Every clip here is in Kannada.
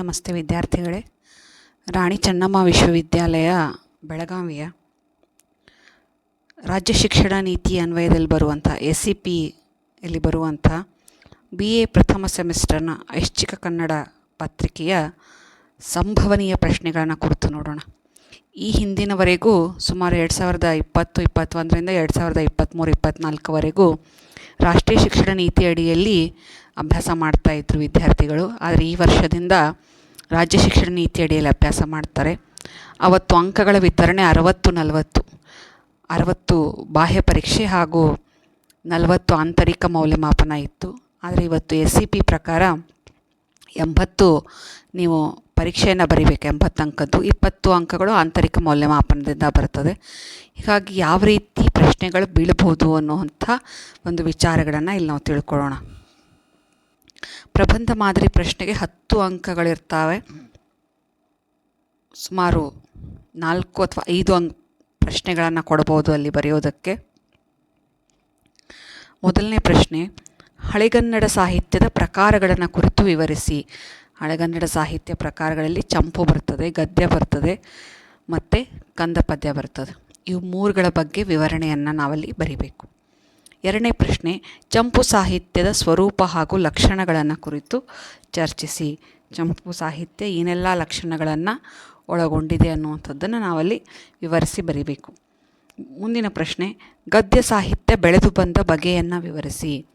ನಮಸ್ತೆ ವಿದ್ಯಾರ್ಥಿಗಳೇ. ರಾಣಿ ಚೆನ್ನಮ್ಮ ವಿಶ್ವವಿದ್ಯಾಲಯ, ಬೆಳಗಾವಿಯ. ರಾಜ್ಯ ಶಿಕ್ಷಣ ನೀತಿ ಅನ್ವಯದಲ್ಲಿ ಬರುವಂಥ ಎಸ್ ಸಿ ಪಿ ಇಲ್ಲಿ ಬರುವಂಥ ಬಿ ಎ ಪ್ರಥಮ ಸೆಮಿಸ್ಟರ್ನ ಐಚ್ಛಿಕ ಕನ್ನಡ ಪತ್ರಿಕೆಯ ಸಂಭವನೀಯ ಪ್ರಶ್ನೆಗಳನ್ನು ಕುರಿತು ನೋಡೋಣ. ಈ ಹಿಂದಿನವರೆಗೂ ಸುಮಾರು ಎರಡು ಸಾವಿರದ ಇಪ್ಪತ್ತು, ಇಪ್ಪತ್ತೊಂದರಿಂದ ಎರಡು ಸಾವಿರದ ಇಪ್ಪತ್ತ್ಮೂರು ಇಪ್ಪತ್ತ್ನಾಲ್ಕವರೆಗೂ ರಾಷ್ಟ್ರೀಯ ಶಿಕ್ಷಣ ನೀತಿ ಅಡಿಯಲ್ಲಿ ಅಭ್ಯಾಸ ಮಾಡ್ತಾಯಿದ್ರು ವಿದ್ಯಾರ್ಥಿಗಳು. ಆದರೆ ಈ ವರ್ಷದಿಂದ ರಾಜ್ಯ ಶಿಕ್ಷಣ ನೀತಿ ಅಡಿಯಲ್ಲಿ ಅಭ್ಯಾಸ ಮಾಡ್ತಾರೆ. ಅವತ್ತು ಅಂಕಗಳ ವಿತರಣೆ ಅರವತ್ತು, ನಲವತ್ತು, ಅರವತ್ತು ಬಾಹ್ಯ ಪರೀಕ್ಷೆ ಹಾಗೂ ನಲವತ್ತು ಆಂತರಿಕ ಮೌಲ್ಯಮಾಪನ ಇತ್ತು. ಆದರೆ ಇವತ್ತು ಎಸ್ ಸಿ ಪಿ ಪ್ರಕಾರ ಎಂಬತ್ತು ನೀವು ಪರೀಕ್ಷೆಯನ್ನು ಬರೀಬೇಕು, ಎಂಬತ್ತು ಅಂಕದ್ದು. ಇಪ್ಪತ್ತು ಅಂಕಗಳು ಆಂತರಿಕ ಮೌಲ್ಯಮಾಪನದಿಂದ ಬರ್ತದೆ ಹೀಗಾಗಿ ಯಾವ ರೀತಿ ಪ್ರಶ್ನೆಗಳು ಬೀಳಬಹುದು ಅನ್ನುವಂಥ ಒಂದು ವಿಚಾರಗಳನ್ನು ಇಲ್ಲಿ ನಾವು ತಿಳ್ಕೊಳ್ಳೋಣ. ಪ್ರಬಂಧ ಮಾದರಿ ಪ್ರಶ್ನೆಗೆ ಹತ್ತು ಅಂಕಗಳಿರ್ತವೆ. ಸುಮಾರು ನಾಲ್ಕು ಅಥವಾ ಐದು ಅಂಕ ಪ್ರಶ್ನೆಗಳನ್ನು ಕೊಡ್ಬೋದು ಅಲ್ಲಿ ಬರೆಯೋದಕ್ಕೆ. ಮೊದಲನೇ ಪ್ರಶ್ನೆ ಹಳೆಗನ್ನಡ ಸಾಹಿತ್ಯದ ಪ್ರಕಾರಗಳನ್ನು ಕುರಿತು ವಿವರಿಸಿ. ಹಳೆಗನ್ನಡ ಸಾಹಿತ್ಯ ಪ್ರಕಾರಗಳಲ್ಲಿ ಚಂಪು ಬರ್ತದೆ, ಗದ್ಯ ಬರ್ತದೆ, ಮತ್ತು ಕಂದ ಪದ್ಯ ಬರ್ತದೆ. ಇವು ಮೂರುಗಳ ಬಗ್ಗೆ ವಿವರಣೆಯನ್ನು ನಾವಲ್ಲಿ ಬರಿಬೇಕು. ಎರಡನೇ ಪ್ರಶ್ನೆ, ಚಂಪು ಸಾಹಿತ್ಯದ ಸ್ವರೂಪ ಹಾಗೂ ಲಕ್ಷಣಗಳನ್ನು ಕುರಿತು ಚರ್ಚಿಸಿ. ಚಂಪು ಸಾಹಿತ್ಯ ಏನೆಲ್ಲ ಲಕ್ಷಣಗಳನ್ನು ಒಳಗೊಂಡಿದೆ ಅನ್ನುವಂಥದ್ದನ್ನು ನಾವಲ್ಲಿ ವಿವರಿಸಿ ಬರಿಬೇಕು. ಮುಂದಿನ ಪ್ರಶ್ನೆ, ಗದ್ಯ ಸಾಹಿತ್ಯ ಬೆಳೆದು ಬಂದ ಬಗೆಯನ್ನು ವಿವರಿಸಿ.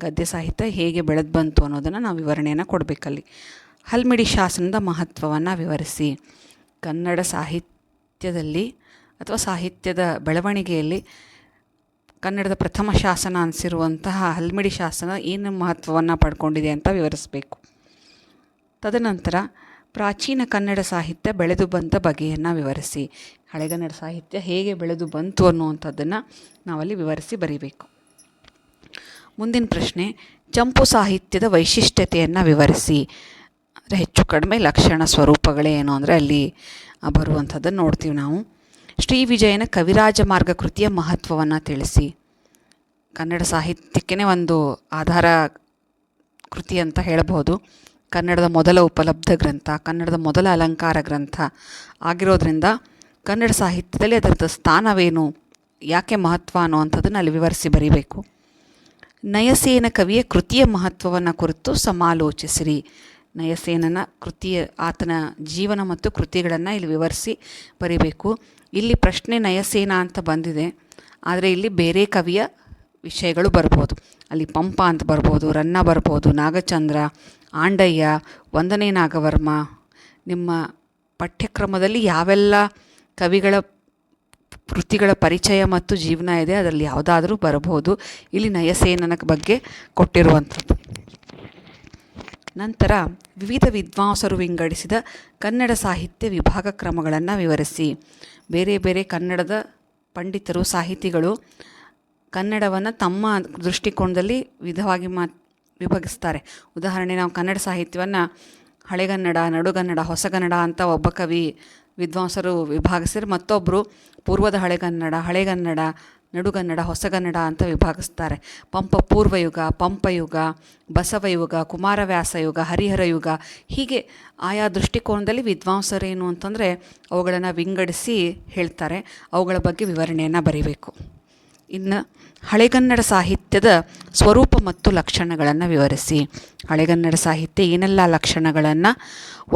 ಗದ್ಯ ಸಾಹಿತ್ಯ ಹೇಗೆ ಬೆಳೆದು ಬಂತು ಅನ್ನೋದನ್ನು ನಾವು ವಿವರಣೆಯನ್ನು ಕೊಡಬೇಕಲ್ಲಿ. ಹಲ್ಮಿಡಿ ಶಾಸನದ ಮಹತ್ವವನ್ನು ವಿವರಿಸಿ. ಕನ್ನಡ ಸಾಹಿತ್ಯದಲ್ಲಿ ಅಥವಾ ಸಾಹಿತ್ಯದ ಬೆಳವಣಿಗೆಯಲ್ಲಿ ಕನ್ನಡದ ಪ್ರಥಮ ಶಾಸನ ಅನಿಸಿರುವಂತಹ ಹಲ್ಮಿಡಿ ಶಾಸನ ಏನು ಮಹತ್ವವನ್ನು ಪಡ್ಕೊಂಡಿದೆ ಅಂತ ವಿವರಿಸಬೇಕು. ತದನಂತರ ಪ್ರಾಚೀನ ಕನ್ನಡ ಸಾಹಿತ್ಯ ಬೆಳೆದು ಬಂದ ಬಗೆಯನ್ನು ವಿವರಿಸಿ. ಹಳೆಗನ್ನಡ ಸಾಹಿತ್ಯ ಹೇಗೆ ಬೆಳೆದು ಬಂತು ಅನ್ನುವಂಥದ್ದನ್ನು ನಾವಲ್ಲಿ ವಿವರಿಸಿ ಬರೀಬೇಕು. ಮುಂದಿನ ಪ್ರಶ್ನೆ, ಚಂಪು ಸಾಹಿತ್ಯದ ವೈಶಿಷ್ಟ್ಯತೆಯನ್ನು ವಿವರಿಸಿ. ಅಂದರೆ ಹೆಚ್ಚು ಕಡಿಮೆ ಲಕ್ಷಣ ಸ್ವರೂಪಗಳೇ ಏನು ಅಂದರೆ ಅಲ್ಲಿ ಬರುವಂಥದ್ದನ್ನು ನೋಡ್ತೀವಿ ನಾವು. ಶ್ರೀ ವಿಜಯನ ಕವಿರಾಜ ಮಾರ್ಗ ಕೃತಿಯ ಮಹತ್ವವನ್ನು ತಿಳಿಸಿ. ಕನ್ನಡ ಸಾಹಿತ್ಯಕ್ಕೇ ಒಂದು ಆಧಾರ ಕೃತಿ ಅಂತ ಹೇಳಬಹುದು. ಕನ್ನಡದ ಮೊದಲ ಉಪಲಬ್ಧ ಗ್ರಂಥ, ಕನ್ನಡದ ಮೊದಲ ಅಲಂಕಾರ ಗ್ರಂಥ ಆಗಿರೋದ್ರಿಂದ ಕನ್ನಡ ಸಾಹಿತ್ಯದಲ್ಲಿ ಅದರದ್ದು ಸ್ಥಾನವೇನು, ಯಾಕೆ ಮಹತ್ವ ಅನ್ನುವಂಥದ್ದನ್ನು ಅಲ್ಲಿ ವಿವರಿಸಿ ಬರೀಬೇಕು. ನಯಸೇನ ಕವಿಯ ಕೃತಿಯ ಮಹತ್ವವನ್ನು ಕುರಿತು ಸಮಾಲೋಚಿಸಿರಿ. ನಯಸೇನನ ಕೃತಿಯ, ಆತನ ಜೀವನ ಮತ್ತು ಕೃತಿಗಳನ್ನು ಇಲ್ಲಿ ವಿವರಿಸಿ ಬರೀಬೇಕು. ಇಲ್ಲಿ ಪ್ರಶ್ನೆ ನಯಸೇನ ಅಂತ ಬಂದಿದೆ. ಆದರೆ ಇಲ್ಲಿ ಬೇರೆ ಕವಿಯ ವಿಷಯಗಳು ಬರ್ಬೋದು. ಅಲ್ಲಿ ಪಂಪ ಅಂತ ಬರ್ಬೋದು, ರನ್ನ ಬರ್ಬೋದು, ನಾಗಚಂದ್ರ, ಆಂಡಯ್ಯ, ವಂದನೆ ನಾಗವರ್ಮ, ನಿಮ್ಮ ಪಠ್ಯಕ್ರಮದಲ್ಲಿ ಯಾವೆಲ್ಲ ಕವಿಗಳ ಕೃತಿಗಳ ಪರಿಚಯ ಮತ್ತು ಜೀವನ ಇದೆ, ಅದರಲ್ಲಿ ಯಾವುದಾದ್ರೂ ಬರಬಹುದು. ಇಲ್ಲಿ ನಯಸೇನನ ಬಗ್ಗೆ ಕೊಟ್ಟಿರುವಂಥದ್ದು. ನಂತರ ವಿವಿಧ ವಿದ್ವಾಂಸರು ವಿಂಗಡಿಸಿದ ಕನ್ನಡ ಸಾಹಿತ್ಯ ವಿಭಾಗ ಕ್ರಮಗಳನ್ನು ವಿವರಿಸಿ. ಬೇರೆ ಬೇರೆ ಕನ್ನಡದ ಪಂಡಿತರು, ಸಾಹಿತಿಗಳು ಕನ್ನಡವನ್ನು ತಮ್ಮ ದೃಷ್ಟಿಕೋನದಲ್ಲಿ ವಿಧವಾಗಿ ಮಾ ವಿಭಾಗಿಸ್ತಾರೆ. ಉದಾಹರಣೆ ನಾವು ಕನ್ನಡ ಸಾಹಿತ್ಯವನ್ನು ಹಳೆಗನ್ನಡ, ನಡುಗನ್ನಡ, ಹೊಸಗನ್ನಡ ಅಂತ ಒಬ್ಬ ಕವಿ ವಿದ್ವಾಂಸರು ವಿಭಾಗಿಸಿರು ಮತ್ತೊಬ್ಬರು ಪೂರ್ವದ ಹಳೆಗನ್ನಡ ಹಳೆಗನ್ನಡ ನಡುಗನ್ನಡ ಹೊಸಗನ್ನಡ ಅಂತ ವಿಭಾಗಿಸ್ತಾರೆ. ಪಂಪ ಪೂರ್ವಯುಗ, ಪಂಪಯುಗ, ಬಸವಯುಗ ಕುಮಾರವ್ಯಾಸ ಯುಗ ಹರಿಹರ ಯುಗ ಹೀಗೆ ಆಯಾ ದೃಷ್ಟಿಕೋನದಲ್ಲಿ ವಿದ್ವಾಂಸರೇನು ಅಂತಂದರೆ ಅವುಗಳನ್ನು ವಿಂಗಡಿಸಿ ಹೇಳ್ತಾರೆ. ಅವುಗಳ ಬಗ್ಗೆ ವಿವರಣೆಯನ್ನು ಬರೀಬೇಕು. ಇನ್ನು ಹಳೆಗನ್ನಡ ಸಾಹಿತ್ಯದ ಸ್ವರೂಪ ಮತ್ತು ಲಕ್ಷಣಗಳನ್ನು ವಿವರಿಸಿ. ಹಳೆಗನ್ನಡ ಸಾಹಿತ್ಯ ಏನೆಲ್ಲ ಲಕ್ಷಣಗಳನ್ನು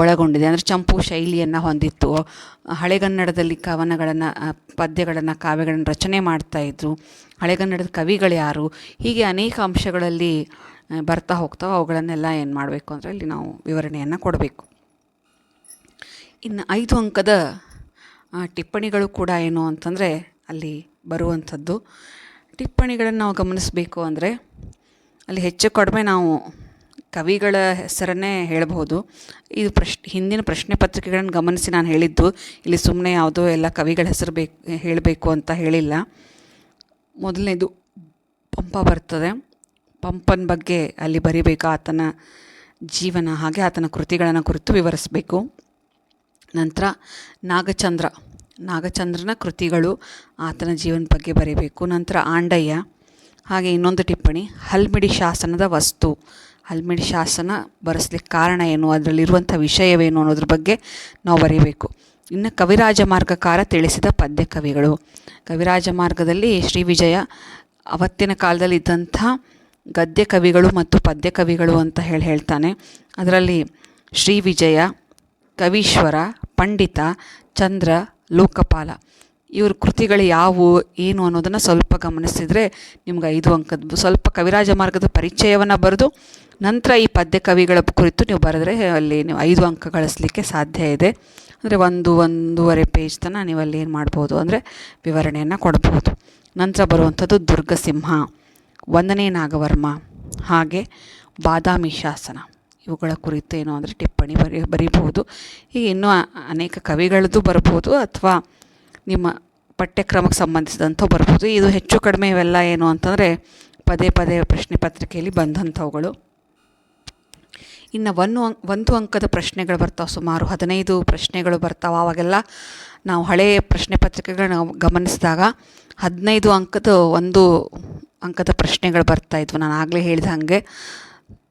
ಒಳಗೊಂಡಿದೆ? ಅಂದರೆ ಚಂಪು ಶೈಲಿಯನ್ನು ಹೊಂದಿತ್ತು. ಹಳೆಗನ್ನಡದಲ್ಲಿ ಕವನಗಳನ್ನು ಪದ್ಯಗಳನ್ನು, ಕಾವ್ಯಗಳನ್ನು ರಚನೆ ಮಾಡ್ತಾಯಿದ್ರು ಹಳೆಗನ್ನಡದ ಕವಿಗಳು ಯಾರು? ಹೀಗೆ ಅನೇಕ ಅಂಶಗಳಲ್ಲಿ ಬರ್ತಾ ಹೋಗ್ತಾವೆ. ಅವುಗಳನ್ನೆಲ್ಲ ಏನು ಮಾಡಬೇಕು ಅಂದರೆ ಇಲ್ಲಿ ನಾವು ವಿವರಣೆಯನ್ನು ಕೊಡಬೇಕು. ಇನ್ನು ಐದು ಅಂಕದ ಟಿಪ್ಪಣಿಗಳು ಕೂಡ ಏನು ಅಂತಂದರೆ ಅಲ್ಲಿ ಬರುವಂಥದ್ದು. ಟಿಪ್ಪಣಿಗಳನ್ನು ನಾವು ಗಮನಿಸಬೇಕು ಅಂದರೆ ಅಲ್ಲಿ ಹೆಚ್ಚು ಕಡಿಮೆ ನಾವು ಕವಿಗಳ ಹೆಸರನ್ನೇ ಹೇಳಬಹುದು ಇದು ಪ್ರಶ್, ಹಿಂದಿನ ಪ್ರಶ್ನೆ ಪತ್ರಿಕೆಗಳನ್ನು ಗಮನಿಸಿ ನಾನು ಹೇಳಿದ್ದು, ಇಲ್ಲಿ ಸುಮ್ಮನೆ ಯಾವುದೋ ಎಲ್ಲ ಕವಿಗಳ ಹೆಸರು ಬೇಕು, ಹೇಳಬೇಕು ಅಂತ ಹೇಳಿಲ್ಲ. ಮೊದಲನೇದು ಪಂಪ ಬರ್ತದೆ. ಪಂಪನ ಬಗ್ಗೆ ಅಲ್ಲಿ ಬರಿಬೇಕು, ಆತನ ಜೀವನ ಹಾಗೆ ಆತನ ಕೃತಿಗಳನ್ನು ಕುರಿತು ವಿವರಿಸಬೇಕು. ನಂತರ ನಾಗಚಂದ್ರ. ನಾಗಚಂದ್ರನ ಕೃತಿಗಳು ಆತನ ಜೀವನ ಬಗ್ಗೆ ಬರೀಬೇಕು. ನಂತರ ಆಂಡಯ್ಯ. ಹಾಗೆ ಇನ್ನೊಂದು ಟಿಪ್ಪಣಿ, ಹಲ್ಮಿಡಿ ಶಾಸನದ ವಸ್ತು. ಹಲ್ಮಿಡಿ ಶಾಸನ ಬರೆಸ್ಲಿಕ್ಕೆ ಕಾರಣ ಏನು? ಅದರಲ್ಲಿರುವಂಥ ವಿಷಯವೇನು ಅನ್ನೋದ್ರ ಬಗ್ಗೆ ನಾವು ಬರೀಬೇಕು. ಇನ್ನು ಕವಿರಾಜ ಮಾರ್ಗಕಾರ ತಿಳಿಸಿದ ಪದ್ಯ ಕವಿಗಳು. ಕವಿರಾಜ ಮಾರ್ಗದಲ್ಲಿ ಶ್ರೀ ವಿಜಯ ಅವತ್ತಿನ ಕಾಲದಲ್ಲಿ ಇದ್ದಂಥ ಗದ್ಯ ಕವಿಗಳು ಮತ್ತು ಪದ್ಯ ಕವಿಗಳು ಅಂತ ಹೇಳಿ ಹೇಳ್ತಾನೆ. ಅದರಲ್ಲಿ ಶ್ರೀ ವಿಜಯ, ಕವೀಶ್ವರ, ಪಂಡಿತ, ಚಂದ್ರ ಲೋಕಪಾಲ. ಇವ್ರ ಕೃತಿಗಳು ಯಾವುವು, ಏನು ಅನ್ನೋದನ್ನು ಸ್ವಲ್ಪ ಗಮನಿಸಿದರೆ ನಿಮ್ಗೆ ಐದು ಅಂಕದ ಸ್ವಲ್ಪ ಕವಿರಾಜ ಮಾರ್ಗದ ಪರಿಚಯವನ್ನು ಬರೆದು ನಂತರ ಈ ಪದ್ಯ ಕವಿಗಳ ಕುರಿತು ನೀವು ಬರೆದ್ರೆ ಅಲ್ಲಿ ನೀವು ಐದು ಅಂಕ ಗಳಿಸ್ಲಿಕ್ಕೆ ಸಾಧ್ಯ ಇದೆ. ಅಂದರೆ ಒಂದು, ಒಂದೂವರೆ ಪೇಜ್ ತನಕ ನೀವು ಅಲ್ಲಿ ಏನು ಮಾಡ್ಬೋದು ಅಂದರೆ ವಿವರಣೆಯನ್ನು ಕೊಡ್ಬೋದು. ನಂತರ ಬರುವಂಥದ್ದು ದುರ್ಗಸಿಂಹ ಒಂದನೇ ನಾಗವರ್ಮ ಹಾಗೆ ಬಾದಾಮಿ ಶಾಸನ. ಇವುಗಳ ಕುರಿತು ಏನು ಅಂದರೆ ಟಿಪ್ಪಣಿ ಬರಿ, ಬರೀಬಹುದು. ಹೀಗೆ ಇನ್ನೂ ಅನೇಕ ಕವಿಗಳದ್ದು ಬರ್ಬೋದು ಅಥವಾ ನಿಮ್ಮ ಪಠ್ಯಕ್ರಮಕ್ಕೆ ಸಂಬಂಧಿಸಿದಂಥ ಬರ್ಬೋದು ಇದು ಹೆಚ್ಚು ಕಡಿಮೆ ಇವೆಲ್ಲ ಏನು ಅಂತಂದರೆ ಪದೇ ಪದೇ ಪ್ರಶ್ನೆ ಪತ್ರಿಕೆಯಲ್ಲಿ ಬಂದಂಥವುಗಳು ಇನ್ನು ಒಂದು ಅಂ ಒಂದು ಅಂಕದ ಪ್ರಶ್ನೆಗಳು ಬರ್ತಾವೆ. ಸುಮಾರು ಹದಿನೈದು ಪ್ರಶ್ನೆಗಳು ಬರ್ತಾವೆ. ಆವಾಗೆಲ್ಲ ನಾವು ಹಳೆಯ ಪ್ರಶ್ನೆ ಪತ್ರಿಕೆಗಳನ್ನ ಗಮನಿಸಿದಾಗ ಹದಿನೈದು ಅಂಕದ ಒಂದು ಅಂಕದ ಪ್ರಶ್ನೆಗಳು ಬರ್ತಾಯಿದ್ವು ನಾನು ಆಗಲೇ ಹೇಳಿದ ಹಾಗೆ.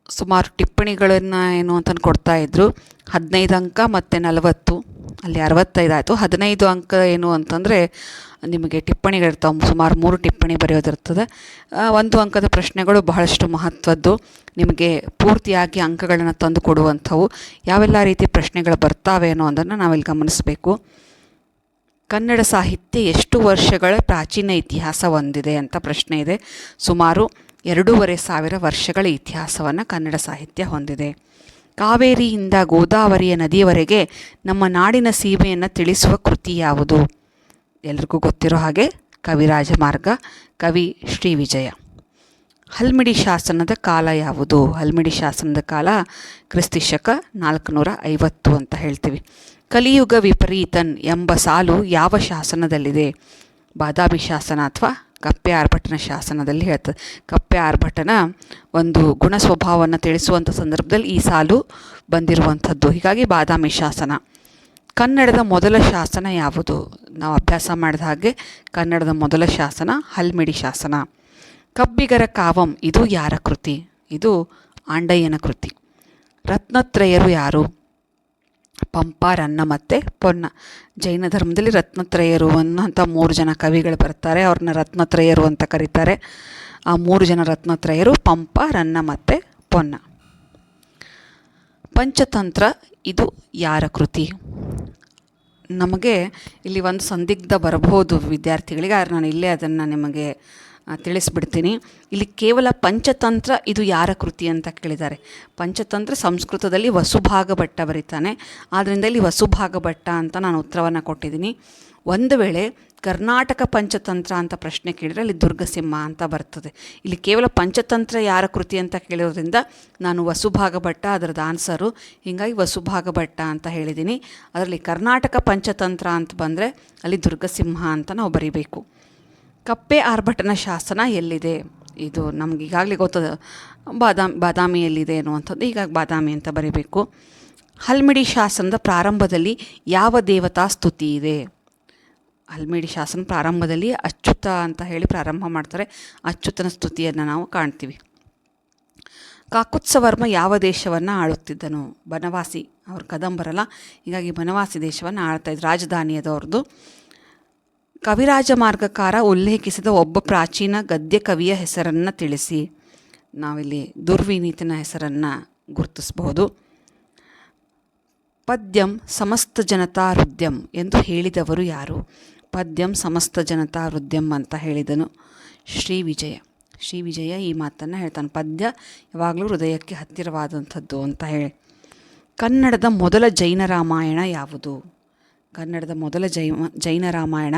ಸುಮಾರು ಟಿಪ್ಪಣಿಗಳನ್ನು ಏನು ಅಂತ ಇದ್ದರು ಹದಿನೈದು ಅಂಕ ಮತ್ತು ನಲವತ್ತು. ಅಲ್ಲಿ ಅರವತ್ತೈದು ಆಯಿತು. ಹದಿನೈದು ಅಂಕ ಏನು ಅಂತಂದರೆ ನಿಮಗೆ ಟಿಪ್ಪಣಿಗಳಿರ್ತಾವೆ. ಸುಮಾರು ಮೂರು ಟಿಪ್ಪಣಿ ಬರೆಯೋದಿರ್ತದೆ. ಒಂದು ಅಂಕದ ಪ್ರಶ್ನೆಗಳು ಬಹಳಷ್ಟು ಮಹತ್ವದ್ದು. ನಿಮಗೆ ಪೂರ್ತಿಯಾಗಿ ಅಂಕಗಳನ್ನು ತಂದು ಕೊಡುವಂಥವು. ಯಾವೆಲ್ಲ ರೀತಿ ಪ್ರಶ್ನೆಗಳು ಬರ್ತಾವೆ ಅನ್ನೋದನ್ನು ನಾವಿಲ್ಲಿ ಗಮನಿಸಬೇಕು. ಕನ್ನಡ ಸಾಹಿತ್ಯ ಎಷ್ಟು ವರ್ಷಗಳ ಪ್ರಾಚೀನ ಇತಿಹಾಸ ಹೊಂದಿದೆ ಅಂತ ಪ್ರಶ್ನೆ ಇದೆ. ಸುಮಾರು ಎರಡೂವರೆ ಸಾವಿರ ವರ್ಷಗಳ ಇತಿಹಾಸವನ್ನು ಕನ್ನಡ ಸಾಹಿತ್ಯ ಹೊಂದಿದೆ. ಕಾವೇರಿಯಿಂದ ಗೋದಾವರಿಯ ನದಿಯವರೆಗೆ ನಮ್ಮ ನಾಡಿನ ಸೀಮೆಯನ್ನು ತಿಳಿಸುವ ಕೃತಿ ಯಾವುದು? ಎಲ್ರಿಗೂ ಗೊತ್ತಿರೋ ಹಾಗೆ ಕವಿರಾಜ ಮಾರ್ಗ, ಕವಿ ಶ್ರೀ ವಿಜಯ. ಹಲ್ಮಿಡಿ ಶಾಸನದ ಕಾಲ ಯಾವುದು? ಹಲ್ಮಿಡಿ ಶಾಸನದ ಕಾಲ ಕ್ರಿಸ್ತಿಶಕ ನಾಲ್ಕುನೂರ ಐವತ್ತು ಅಂತ ಹೇಳ್ತೀವಿ. ಕಲಿಯುಗ ವಿಪರೀತನ್ ಎಂಬ ಸಾಲು ಯಾವ ಶಾಸನದಲ್ಲಿದೆ? ಬಾದಾಮಿ ಶಾಸನ ಅಥವಾ ಕಪ್ಪೆ ಆರ್ಭಟನ ಶಾಸನದಲ್ಲಿ ಹೇಳ್ತದೆ. ಕಪ್ಪೆ ಆರ್ಭಟನ ಒಂದು ಗುಣ ಸ್ವಭಾವವನ್ನು ತಿಳಿಸುವಂಥ ಸಂದರ್ಭದಲ್ಲಿ ಈ ಸಾಲು ಬಂದಿರುವಂಥದ್ದು. ಹೀಗಾಗಿ ಬಾದಾಮಿ ಶಾಸನ. ಕನ್ನಡದ ಮೊದಲ ಶಾಸನ ಯಾವುದು? ನಾವು ಅಭ್ಯಾಸ ಮಾಡಿದ ಹಾಗೆ ಕನ್ನಡದ ಮೊದಲ ಶಾಸನ ಹಲ್ಮಿಡಿ ಶಾಸನ. ಕಬ್ಬಿಗರ ಕಾವಂ, ಇದು ಯಾರ ಕೃತಿ? ಇದು ಆಂಡಯ್ಯನ ಕೃತಿ. ರತ್ನತ್ರಯರು ಯಾರು? ಪಂಪ ರನ್ನ ಮತ್ತು ಪೊನ್ನ. ಜೈನ ಧರ್ಮದಲ್ಲಿ ರತ್ನತ್ರಯರು ಅನ್ನೋಂಥ ಮೂರು ಜನ ಕವಿಗಳು ಬರ್ತಾರೆ. ಅವ್ರನ್ನ ರತ್ನತ್ರಯರು ಅಂತ ಕರೀತಾರೆ. ಆ ಮೂರು ಜನ ರತ್ನತ್ರಯರು ಪಂಪ ರನ್ನ ಮತ್ತು ಪೊನ್ನ. ಪಂಚತಂತ್ರ, ಇದು ಯಾರ ಕೃತಿ? ನಮಗೆ ಇಲ್ಲಿ ಒಂದು ಸಂದಿಗ್ಧ ಬರಬಹುದು ವಿದ್ಯಾರ್ಥಿಗಳಿಗೆ ನಾನು ಇಲ್ಲೇ ಅದನ್ನು ನಿಮಗೆ ತಿಳಿಸ್ಬಿಡ್ತೀನಿ. ಇಲ್ಲಿ ಕೇವಲ ಪಂಚತಂತ್ರ, ಇದು ಯಾರ ಕೃತಿ ಅಂತ ಕೇಳಿದ್ದಾರೆ. ಪಂಚತಂತ್ರ ಸಂಸ್ಕೃತದಲ್ಲಿ ವಸುಭಾಗ ಭಟ್ಟ ಬರೀತಾನೆ ಆದ್ದರಿಂದ ಇಲ್ಲಿ ವಸುಭಾಗ ಭಟ್ಟ ಅಂತ ನಾನು ಉತ್ತರವನ್ನು ಕೊಟ್ಟಿದ್ದೀನಿ. ಒಂದು ವೇಳೆ ಕರ್ನಾಟಕ ಪಂಚತಂತ್ರ ಅಂತ ಪ್ರಶ್ನೆ ಕೇಳಿದರೆ ಅಲ್ಲಿ ದುರ್ಗಸಿಂಹ ಅಂತ ಬರ್ತದೆ. ಇಲ್ಲಿ ಕೇವಲ ಪಂಚತಂತ್ರ ಯಾರ ಕೃತಿ ಅಂತ ಕೇಳಿರೋದ್ರಿಂದ ನಾನು ವಸುಭಾಗ ಭಟ್ಟ ಅದರದ್ದು ಆನ್ಸರು. ಹೀಗಾಗಿ ವಸುಭಾಗ ಭಟ್ಟ ಅಂತ ಹೇಳಿದ್ದೀನಿ. ಅದರಲ್ಲಿ ಕರ್ನಾಟಕ ಪಂಚತಂತ್ರ ಅಂತ ಬಂದರೆ ಅಲ್ಲಿ ದುರ್ಗಸಿಂಹ ಅಂತ ನಾವು ಬರೀಬೇಕು. ಕಪ್ಪೆ ಆರ್ಭಟನ ಶಾಸನ ಎಲ್ಲಿದೆ? ಇದು ನಮ್ಗೆ ಈಗಾಗಲೇ ಗೊತ್ತದ. ಬಾದಾಮಿ ಬಾದಾಮಿಯಲ್ಲಿದೆ ಅನ್ನುವಂಥದ್ದು ಈಗ ಬಾದಾಮಿ ಅಂತ ಬರೀಬೇಕು. ಹಲ್ಮಿಡಿ ಶಾಸನದ ಪ್ರಾರಂಭದಲ್ಲಿ ಯಾವ ದೇವತಾ ಸ್ತುತಿ ಇದೆ? ಹಲ್ಮಿಡಿ ಶಾಸನ ಪ್ರಾರಂಭದಲ್ಲಿ ಅಚ್ಯುತ ಅಂತ ಹೇಳಿ ಪ್ರಾರಂಭ ಮಾಡ್ತಾರೆ. ಅಚ್ಯುತನ ಸ್ತುತಿಯನ್ನು ನಾವು ಕಾಣ್ತೀವಿ. ಕಾಕುತ್ಸವರ್ಮ ಯಾವ ದೇಶವನ್ನು ಆಳುತ್ತಿದ್ದನು? ಬನವಾಸಿ, ಅವ್ರ ಕದಂಬರಲ್ಲ. ಹೀಗಾಗಿ ಬನವಾಸಿ ದೇಶವನ್ನು ಆಳ್ತಾಯಿದ್ರು ರಾಜಧಾನಿ ಅದವ್ರದ್ದು ಕವಿರಾಜ ಮಾರ್ಗಕಾರ ಉಲ್ಲೇಖಿಸಿದ ಒಬ್ಬ ಪ್ರಾಚೀನ ಗದ್ಯ ಕವಿಯ ಹೆಸರನ್ನು ತಿಳಿಸಿ. ನಾವಿಲ್ಲಿ ದುರ್ವಿನೀತಿನ ಹೆಸರನ್ನು ಗುರುತಿಸಬಹುದು. ಪದ್ಯಂ ಸಮಸ್ತ ಜನತಾ ಹೃದ್ಯಂ ಎಂದು ಹೇಳಿದವರು ಯಾರು? ಪದ್ಯಂ ಸಮಸ್ತ ಜನತಾ ಹೃದ್ಯಂ ಅಂತ ಹೇಳಿದನು ಶ್ರೀ ವಿಜಯ. ಶ್ರೀ ವಿಜಯ ಈ ಮಾತನ್ನು ಹೇಳ್ತಾನೆ. ಪದ್ಯ ಯಾವಾಗಲೂ ಹೃದಯಕ್ಕೆ ಹತ್ತಿರವಾದಂಥದ್ದು ಅಂತ ಹೇಳಿ. ಕನ್ನಡದ ಮೊದಲ ಜೈನ ರಾಮಾಯಣ ಯಾವುದು? ಕನ್ನಡದ ಮೊದಲ ಜೈನ ಜೈನ ರಾಮಾಯಣ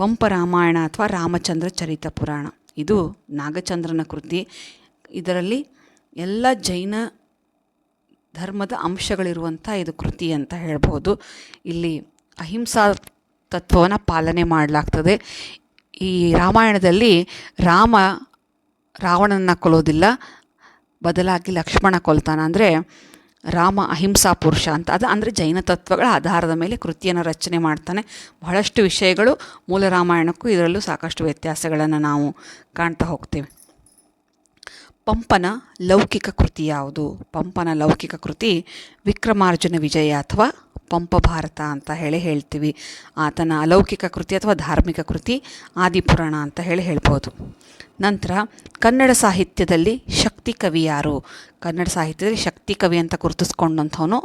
ಪಂಪ ರಾಮಾಯಣ ಅಥವಾ ರಾಮಚಂದ್ರ ಚರಿತ ಪುರಾಣ. ಇದು ನಾಗಚಂದ್ರನ ಕೃತಿ. ಇದರಲ್ಲಿ ಎಲ್ಲ ಜೈನ ಧರ್ಮದ ಅಂಶಗಳಿರುವಂಥ ಇದು ಕೃತಿ ಅಂತ ಹೇಳ್ಬೋದು. ಇಲ್ಲಿ ಅಹಿಂಸಾ ತತ್ವವನ್ನು ಪಾಲನೆ ಮಾಡಲಾಗ್ತದೆ. ಈ ರಾಮಾಯಣದಲ್ಲಿ ರಾಮ ರಾವಣನ ಕೊಲ್ಲೋದಿಲ್ಲ, ಬದಲಾಗಿ ಲಕ್ಷ್ಮಣ ಕೊಲ್ತಾನ. ಅಂದರೆ ರಾಮ ಅಹಿಂಸಾ ಪುರುಷ ಅಂತ. ಅದು ಅಂದರೆ ಜೈನ ತತ್ವಗಳ ಆಧಾರದ ಮೇಲೆ ಕೃತಿಯನ್ನು ರಚನೆ ಮಾಡ್ತಾನೆ. ಬಹಳಷ್ಟು ವಿಷಯಗಳು ಮೂಲ ರಾಮಾಯಣಕ್ಕೂ ಇದರಲ್ಲೂ ಸಾಕಷ್ಟು ವ್ಯತ್ಯಾಸಗಳನ್ನು ನಾವು ಕಾಣ್ತಾ ಹೋಗ್ತೇವೆ. ಪಂಪನ ಲೌಕಿಕ ಕೃತಿ ಯಾವುದು? ಪಂಪನ ಲೌಕಿಕ ಕೃತಿ ವಿಕ್ರಮಾರ್ಜುನ ವಿಜಯ ಅಥವಾ ಪಂಪ ಭಾರತ ಅಂತ ಹೇಳಿ ಹೇಳ್ತೀವಿ. ಆತನ ಅಲೌಕಿಕ ಕೃತಿ ಅಥವಾ ಧಾರ್ಮಿಕ ಕೃತಿ, ಆದಿಪುರಾಣ ಅಂತ ಹೇಳಿ ಹೇಳ್ಬೋದು. ನಂತರ ಕನ್ನಡ ಸಾಹಿತ್ಯದಲ್ಲಿ ಶಕ್ತಿ ಕವಿ ಯಾರು? ಕನ್ನಡ ಸಾಹಿತ್ಯದಲ್ಲಿ ಶಕ್ತಿ ಕವಿ ಅಂತ ಗುರುತಿಸ್ಕೊಂಡಂಥವನು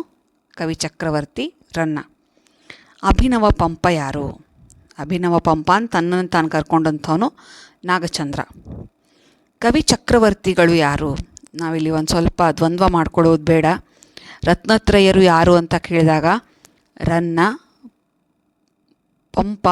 ಕವಿ ಚಕ್ರವರ್ತಿ ರನ್ನ. ಅಭಿನವ ಪಂಪ ಯಾರು? ಅಭಿನವ ಪಂಪ ಅಂತ ತನ್ನನ್ನು ತಾನು ಕರ್ಕೊಂಡಂಥವನು ನಾಗಚಂದ್ರ. ಕವಿ ಚಕ್ರವರ್ತಿಗಳು ಯಾರು? ನಾವಿಲ್ಲಿ ಒಂದು ಸ್ವಲ್ಪ ದ್ವಂದ್ವ ಮಾಡ್ಕೊಳ್ಳೋದು ಬೇಡ. ರತ್ನತ್ರಯರು ಯಾರು ಅಂತ ಕೇಳಿದಾಗ ರನ್ನ ಪಂಪ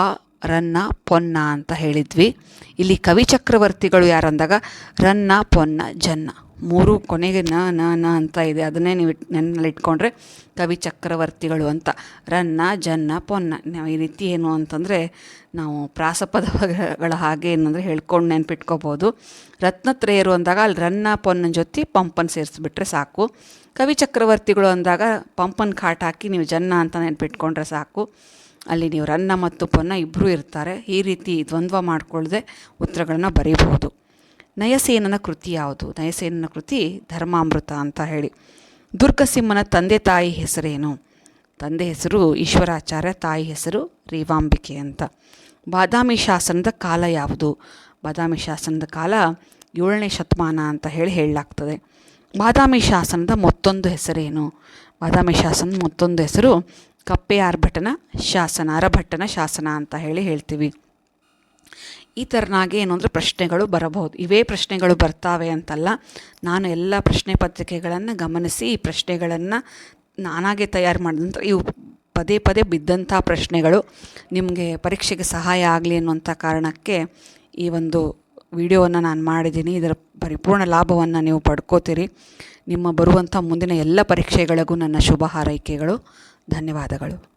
ರನ್ನ ಪೊನ್ನ ಅಂತ ಹೇಳಿದ್ವಿ. ಇಲ್ಲಿ ಕವಿ ಚಕ್ರವರ್ತಿಗಳು ಯಾರಂದಾಗ ರನ್ನ, ಪೊನ್ನ, ಜನ್ನ ಮೂರು ಕೊನೆಗೆ ನ ನ ನ ಅಂತ ಇದೆ. ಅದನ್ನೇ ನೀವು ನೆನಲ್ಲಿ ಇಟ್ಕೊಂಡ್ರೆ ಕವಿ ಚಕ್ರವರ್ತಿಗಳು ಅಂತ. ರನ್ನ, ಜನ್ನ, ಪೊನ್ನ ನಾವು ಈ ರೀತಿ ಏನು ಅಂತಂದರೆ ನಾವು ಪ್ರಾಸಪದಗಳ ಹಾಗೆ ಏನಂದರೆ ಹೇಳ್ಕೊಂಡು ನೆನ್ಪಿಟ್ಕೋಬೋದು. ರತ್ನತ್ರೇಯರು ಅಂದಾಗ ಅಲ್ಲಿ ರನ್ನ, ಪೊನ್ನ ಜೊತೆ ಪಂಪನ್ ಸೇರಿಸ್ಬಿಟ್ರೆ ಸಾಕು. ಕವಿ ಚಕ್ರವರ್ತಿಗಳು ಅಂದಾಗ ಪಂಪನ್ ಕಾಟ್ ಹಾಕಿ ನೀವು ಜನ್ನ ಅಂತ ನೆನ್ಪಿಟ್ಕೊಂಡ್ರೆ ಸಾಕು. ಅಲ್ಲಿ ನೀವು ರನ್ನ ಮತ್ತು ಪೊನ್ನ ಇಬ್ಬರೂ ಇರ್ತಾರೆ. ಈ ರೀತಿ ದ್ವಂದ್ವ ಮಾಡಿಕೊಳ್ಳದೆ ಉತ್ತರಗಳನ್ನು ಬರೀಬಹುದು. ನಯಸೇನನ ಕೃತಿ ಯಾವುದು? ನಯಸೇನನ ಕೃತಿ ಧರ್ಮಾಮೃತ ಅಂತ ಹೇಳಿ. ದುರ್ಗಸಿಂಹನ ತಂದೆ ತಾಯಿ ಹೆಸರೇನು? ತಂದೆ ಹೆಸರು ಈಶ್ವರಾಚಾರ್ಯ, ತಾಯಿ ಹೆಸರು ರೀವಾಂಬಿಕೆ ಅಂತ. ಬಾದಾಮಿ ಶಾಸನದ ಕಾಲ ಯಾವುದು? ಬಾದಾಮಿ ಶಾಸನದ ಕಾಲ ಏಳನೇ ಶತಮಾನ ಅಂತ ಹೇಳಿ ಹೇಳಲಾಗ್ತದೆ. ಬಾದಾಮಿ ಶಾಸನದ ಮತ್ತೊಂದು ಹೆಸರೇನು? ಬಾದಾಮಿ ಶಾಸನದ ಮತ್ತೊಂದು ಹೆಸರು ಕಪ್ಪೆ ಆರ್ಭಟನ ಶಾಸನ ಅರಭಟ್ಟನ ಶಾಸನ ಅಂತ ಹೇಳಿ ಹೇಳ್ತೀವಿ. ಈ ಥರನಾಗಿ ಏನು ಅಂದರೆ ಪ್ರಶ್ನೆಗಳು ಬರಬಹುದು. ಇವೇ ಪ್ರಶ್ನೆಗಳು ಬರ್ತಾವೆ ಅಂತಲ್ಲ, ನಾನು ಎಲ್ಲ ಪ್ರಶ್ನೆ ಪತ್ರಿಕೆಗಳನ್ನು ಗಮನಿಸಿ ಈ ಪ್ರಶ್ನೆಗಳನ್ನು ನಾನಾಗೆ ತಯಾರು ಮಾಡಿದಂಥ ಇವು ಪದೇ ಪದೇ ಬಿದ್ದಂಥ ಪ್ರಶ್ನೆಗಳು ನಿಮಗೆ ಪರೀಕ್ಷೆಗೆ ಸಹಾಯ ಆಗಲಿ ಅನ್ನುವಂಥ ಕಾರಣಕ್ಕೆ ಈ ಒಂದು ವಿಡಿಯೋವನ್ನು ನಾನು ಮಾಡಿದ್ದೀನಿ. ಇದರ ಪರಿಪೂರ್ಣ ಲಾಭವನ್ನು ನೀವು ಪಡ್ಕೋತೀರಿ. ನಿಮ್ಮ ಬರುವಂಥ ಮುಂದಿನ ಎಲ್ಲ ಪರೀಕ್ಷೆಗಳಿಗೂ ನನ್ನ ಶುಭ ಹಾರೈಕೆಗಳು. ಧನ್ಯವಾದಗಳು.